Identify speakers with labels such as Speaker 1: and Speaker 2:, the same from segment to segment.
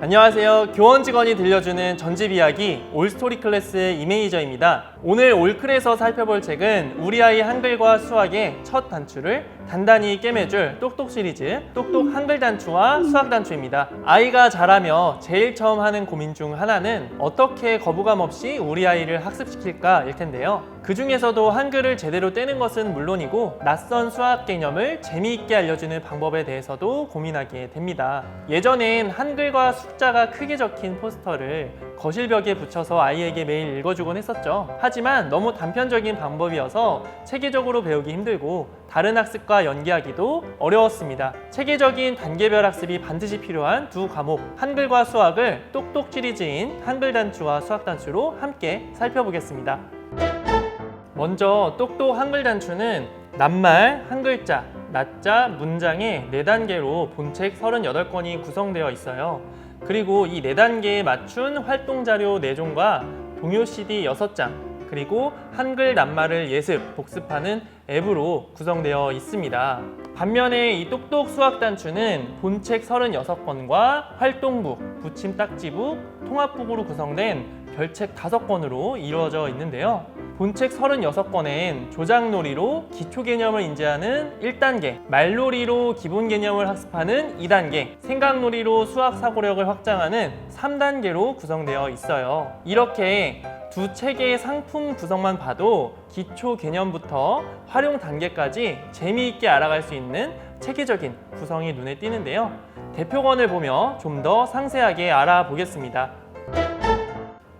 Speaker 1: 안녕하세요. 교원 직원이 들려주는 전집 이야기 올스토리 클래스의 이메이저입니다. 오늘 올클에서 살펴볼 책은 우리 아이 한글과 수학의 첫 단추를 단단히 꿰매줄 똑똑 시리즈 똑똑 한글 단추와 수학 단추입니다. 아이가 자라며 제일 처음 하는 고민 중 하나는 어떻게 거부감 없이 우리 아이를 학습시킬까 일 텐데요. 그 중에서도 한글을 제대로 떼는 것은 물론이고 낯선 수학 개념을 재미있게 알려주는 방법에 대해서도 고민하게 됩니다. 예전엔 한글과 숫자가 크게 적힌 포스터를 거실벽에 붙여서 아이에게 매일 읽어주곤 했었죠. 하지만 너무 단편적인 방법이어서 체계적으로 배우기 힘들고 다른 학습과 연계하기도 어려웠습니다. 체계적인 단계별 학습이 반드시 필요한 두 과목 한글과 수학을 똑똑 시리즈인 한글 단추와 수학 단추로 함께 살펴보겠습니다. 먼저 똑똑 한글 단추는 낱말, 한 글자, 낮자, 문장의 네단계로 본책 38권이 구성되어 있어요. 그리고 이 네단계에 맞춘 활동 자료 4종과 동요 CD 6장, 그리고 한글 낱말을 예습, 복습하는 앱으로 구성되어 있습니다. 반면에 이 똑똑 수학 단추는 본책 36권과 활동북, 부침 딱지북, 통합북으로 구성된 별책 5권으로 이루어져 있는데요. 본책 36권엔 조장놀이로 기초 개념을 인지하는 1단계, 말놀이로 기본 개념을 학습하는 2단계, 생각놀이로 수학 사고력을 확장하는 3단계로 구성되어 있어요. 이렇게 두 책의 상품 구성만 봐도 기초 개념부터 활용 단계까지 재미있게 알아갈 수 있는 체계적인 구성이 눈에 띄는데요. 대표권을 보며 좀 더 상세하게 알아보겠습니다.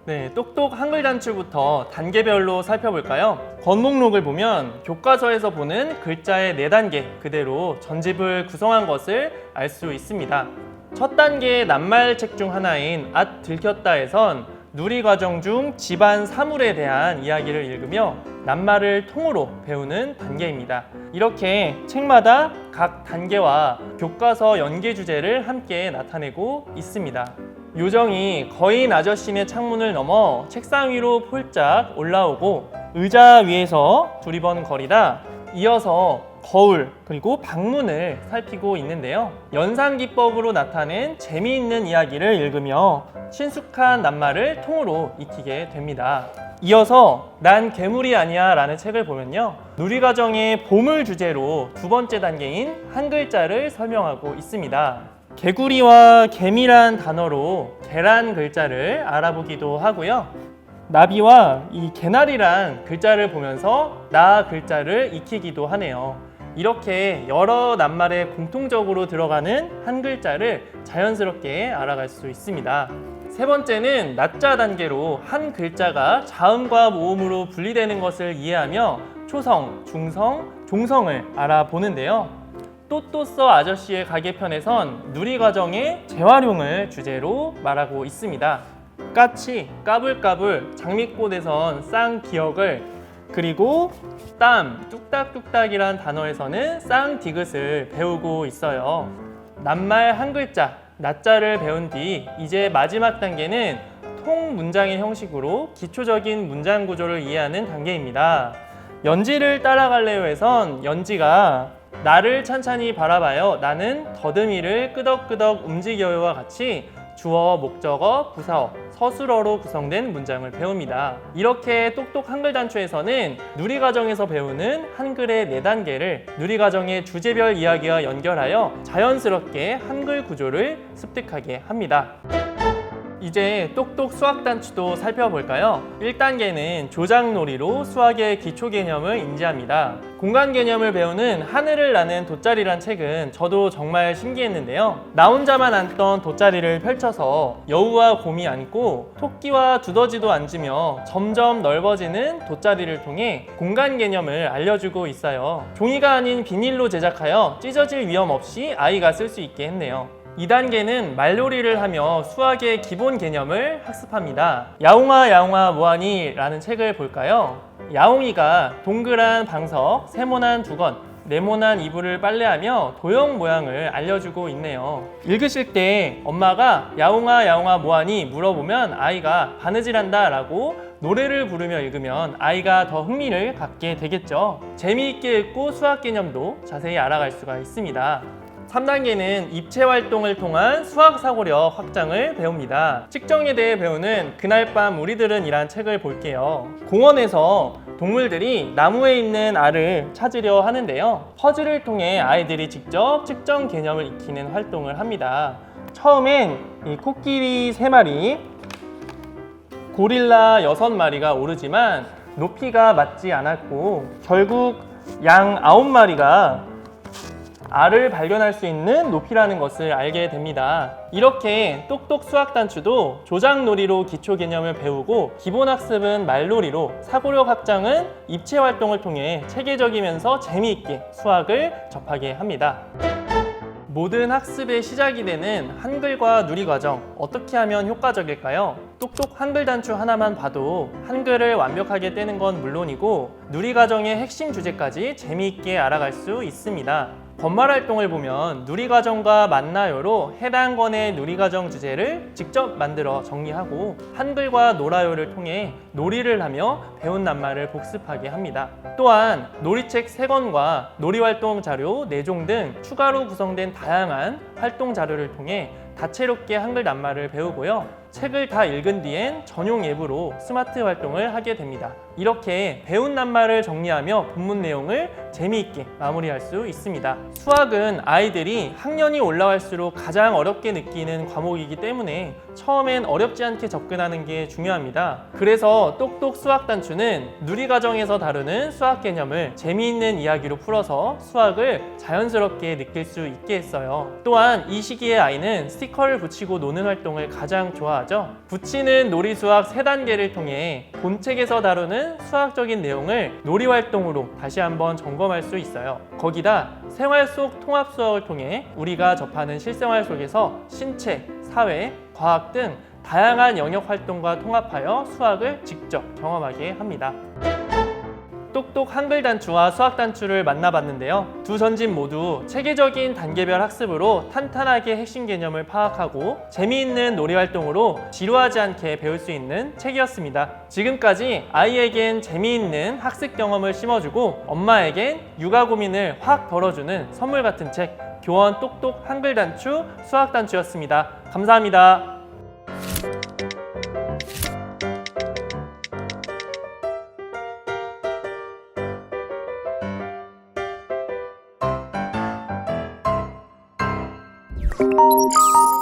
Speaker 1: 네, 똑똑 한글 단추부터 단계별로 살펴볼까요? 권목록을 보면 교과서에서 보는 글자의 네 단계 그대로 전집을 구성한 것을 알 수 있습니다. 첫 단계의 낱말 책 중 하나인 앗 들켰다에선 누리 과정 중 집안 사물에 대한 이야기를 읽으며 낱말을 통으로 배우는 단계입니다. 이렇게 책마다 각 단계와 교과서 연계 주제를 함께 나타내고 있습니다. 요정이 거인 아저씨네 창문을 넘어 책상 위로 폴짝 올라오고 의자 위에서 두리번 거리다 이어서 거울 그리고 방문을 살피고 있는데요. 연산 기법으로 나타낸 재미있는 이야기를 읽으며 친숙한 낱말을 통으로 익히게 됩니다. 이어서 난 괴물이 아니야 라는 책을 보면요. 누리과정의 보물 주제로 두 번째 단계인 한 글자를 설명하고 있습니다. 개구리와 개미란 단어로 계란 글자를 알아보기도 하고요. 나비와 이 개나리란 글자를 보면서 나 글자를 익히기도 하네요. 이렇게 여러 낱말에 공통적으로 들어가는 한 글자를 자연스럽게 알아갈 수 있습니다. 세 번째는 낮자 단계로 한 글자가 자음과 모음으로 분리되는 것을 이해하며 초성, 중성, 종성을 알아보는데요. 또또써 아저씨의 가게편에선 누리 과정의 재활용을 주제로 말하고 있습니다. 까치, 까불까불, 장미꽃에선 쌍기역을 그리고 땀, 뚝딱뚝딱이란 단어에서는 쌍 디귿을 배우고 있어요. 낱말 한 글자, 낮자를 배운 뒤 이제 마지막 단계는 통 문장의 형식으로 기초적인 문장 구조를 이해하는 단계입니다. 연지를 따라갈래요에선 연지가 나를 찬찬히 바라봐요. 나는 더듬이를 끄덕끄덕 움직여요와 같이 주어, 목적어, 부사어, 서술어로 구성된 문장을 배웁니다. 이렇게 똑똑 한글 단추에서는 누리과정에서 배우는 한글의 네 단계를 누리과정의 주제별 이야기와 연결하여 자연스럽게 한글 구조를 습득하게 합니다. 이제 똑똑 수학 단추도 살펴볼까요? 1단계는 조장놀이로 수학의 기초 개념을 인지합니다. 공간 개념을 배우는 하늘을 나는 돗자리란 책은 저도 정말 신기했는데요. 나 혼자만 앉던 돗자리를 펼쳐서 여우와 곰이 앉고 토끼와 두더지도 앉으며 점점 넓어지는 돗자리를 통해 공간 개념을 알려주고 있어요. 종이가 아닌 비닐로 제작하여 찢어질 위험 없이 아이가 쓸 수 있게 했네요. 2단계는 말놀이를 하며 수학의 기본 개념을 학습합니다. 야옹아 야옹아 뭐하니? 라는 책을 볼까요? 야옹이가 동그란 방석, 세모난 두건, 네모난 이불을 빨래하며 도형 모양을 알려주고 있네요. 읽으실 때 엄마가 야옹아 야옹아 뭐하니 물어보면 아이가 바느질한다 라고 노래를 부르며 읽으면 아이가 더 흥미를 갖게 되겠죠. 재미있게 읽고 수학 개념도 자세히 알아갈 수가 있습니다. 3단계는 입체 활동을 통한 수학 사고력 확장을 배웁니다. 측정에 대해 배우는 그날 밤 우리들은 이란 책을 볼게요. 공원에서 동물들이 나무에 있는 알을 찾으려 하는데요. 퍼즐을 통해 아이들이 직접 측정 개념을 익히는 활동을 합니다. 처음엔 이 코끼리 3마리, 고릴라 6마리가 오르지만 높이가 맞지 않았고 결국 양 9마리가 알을 발견할 수 있는 높이라는 것을 알게 됩니다. 이렇게 똑똑 수학 단추도 조작 놀이로 기초 개념을 배우고 기본 학습은 말놀이로 사고력 확장은 입체 활동을 통해 체계적이면서 재미있게 수학을 접하게 합니다. 모든 학습의 시작이 되는 한글과 누리 과정 어떻게 하면 효과적일까요? 똑똑 한글 단추 하나만 봐도 한글을 완벽하게 떼는 건 물론이고 누리 과정의 핵심 주제까지 재미있게 알아갈 수 있습니다. 번말 활동을 보면 누리과정과 만나요로 해당 권의 누리과정 주제를 직접 만들어 정리하고 한글과 놀아요를 통해 놀이를 하며 배운 낱말을 복습하게 합니다. 또한 놀이책 3권과 놀이활동 자료 4종 등 추가로 구성된 다양한 활동 자료를 통해 다채롭게 한글 낱말을 배우고요. 책을 다 읽은 뒤엔 전용 앱으로 스마트 활동을 하게 됩니다. 이렇게 배운 낱말을 정리하며 본문 내용을 재미있게 마무리할 수 있습니다. 수학은 아이들이 학년이 올라갈수록 가장 어렵게 느끼는 과목이기 때문에 처음엔 어렵지 않게 접근하는 게 중요합니다. 그래서 똑똑 수학 단추는 누리 과정에서 다루는 수학 개념을 재미있는 이야기로 풀어서 수학을 자연스럽게 느낄 수 있게 했어요. 또한 이 시기의 아이는 스티커를 붙이고 노는 활동을 가장 좋아하죠. 붙이는 놀이 수학 세 단계를 통해 본책에서 다루는 수학적인 내용을 놀이 활동으로 다시 한번 점검 할 수 있어요. 거기다 생활 속 통합 수학을 통해 우리가 접하는 실생활 속에서 신체, 사회, 과학 등 다양한 영역 활동과 통합하여 수학을 직접 경험하게 합니다. 똑똑 한글 단추와 수학 단추를 만나봤는데요. 두 전집 모두 체계적인 단계별 학습으로 탄탄하게 핵심 개념을 파악하고 재미있는 놀이 활동으로 지루하지 않게 배울 수 있는 책이었습니다. 지금까지 아이에겐 재미있는 학습 경험을 심어주고 엄마에겐 육아 고민을 확 덜어주는 선물 같은 책 교원 똑똑 한글 단추 수학 단추였습니다. 감사합니다. Thank you.